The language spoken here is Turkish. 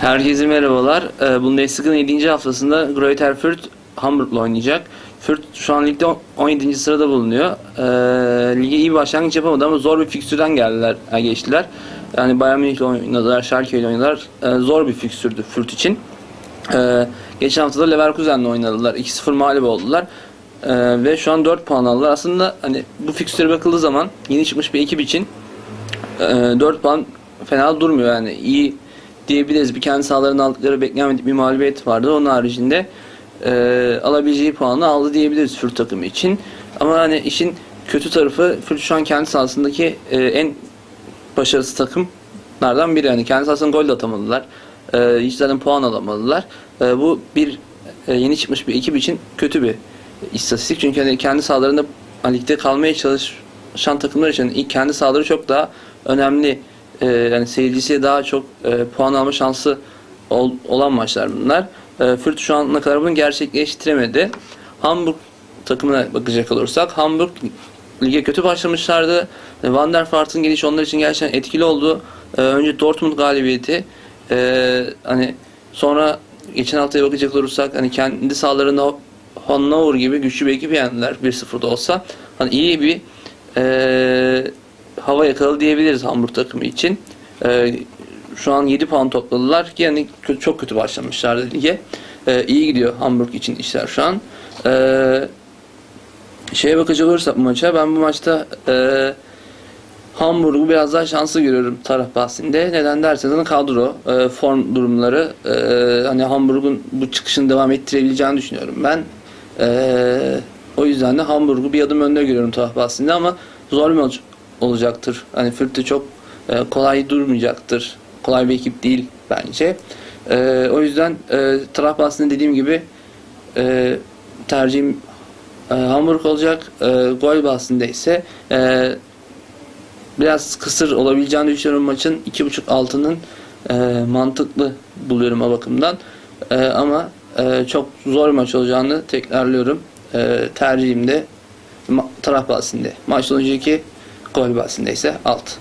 Herkese merhabalar. Ee, Bundesliga'nın 7. haftasında Greuther Fürth Hamburg'la oynayacak. Fürth şu an ligde 17. sırada bulunuyor. Ee, lige iyi başlangıç yapamadı ama zor bir fikstürden geldiler, e, geçtiler. Yani Bayern Münih'le oynadılar, Schalke ile oynadılar. Ee, zor bir fikstürdü Fürth için. Geçen hafta da Leverkusen'le oynadılar. 2-0 mağlup oldular. Ve şu an 4 puan aldılar. Aslında hani bu fikstüre bakıldığı zaman yeni çıkmış bir ekip için e, 4 puan fena durmuyor yani iyi diyebiliriz. Bir kendi sahalarının aldıkları beklenmedik bir mağlubiyet vardı. Onun haricinde e, alabileceği puanı aldı diyebiliriz Fürth takımı için. Ama hani işin kötü tarafı Fürth şu an kendi sahasındaki e, en başarısız takımlardan biri. Yani kendi sahasında gol de atamadılar. E, hiç zaten puan alamadılar. E, bu bir e, yeni çıkmış bir ekip için kötü bir istatistik. Çünkü hani kendi sahalarında hani ligde kalmaya çalışan takımlar için ilk kendi sahaları çok daha önemli. E, yani seyircisiye daha çok e, puan alma şansı ol- olan maçlar bunlar. E, Fürth şu ana kadar bunu gerçekleştiremedi. Hamburg takımına bakacak olursak Hamburg lige kötü başlamışlardı. E, Van der Vaart'ın gelişi onlar için gerçekten etkili oldu. E, önce Dortmund galibiyeti e, hani sonra geçen haftaya bakacak olursak hani kendi sahalarında Hannover gibi güçlü bir ekip yendiler 1-0'da olsa. Hani iyi bir e, hava yakaladı diyebiliriz Hamburg takımı için. E, şu an 7 puan topladılar. Yani çok kötü başlamışlardı lige. E, iyi gidiyor Hamburg için işler şu an. E, şeye bakacak olursak bu maça ben bu maçta e, Hamburg'u biraz daha şanslı görüyorum taraf bahsinde. Neden derseniz hani kadro, e, form durumları e, hani Hamburg'un bu çıkışını devam ettirebileceğini düşünüyorum ben. E, o yüzden de Hamburg'u bir adım önde görüyorum taraf bahsinde ama zor bir maç olacaktır. Hani Fürth çok e, kolay durmayacaktır. Kolay bir ekip değil bence. E, o yüzden e, taraf bahsinde dediğim gibi e, tercihim e, Hamburg olacak. E, gol bahsinde ise e, biraz kısır olabileceğini düşünüyorum maçın. 2.5 altının e, mantıklı buluyorum o bakımdan. E, ama e, çok zor maç olacağını tekrarlıyorum. E, tercihim de ma- taraf bahsinde. Maç sonucu 2, gol bahsinde ise alt.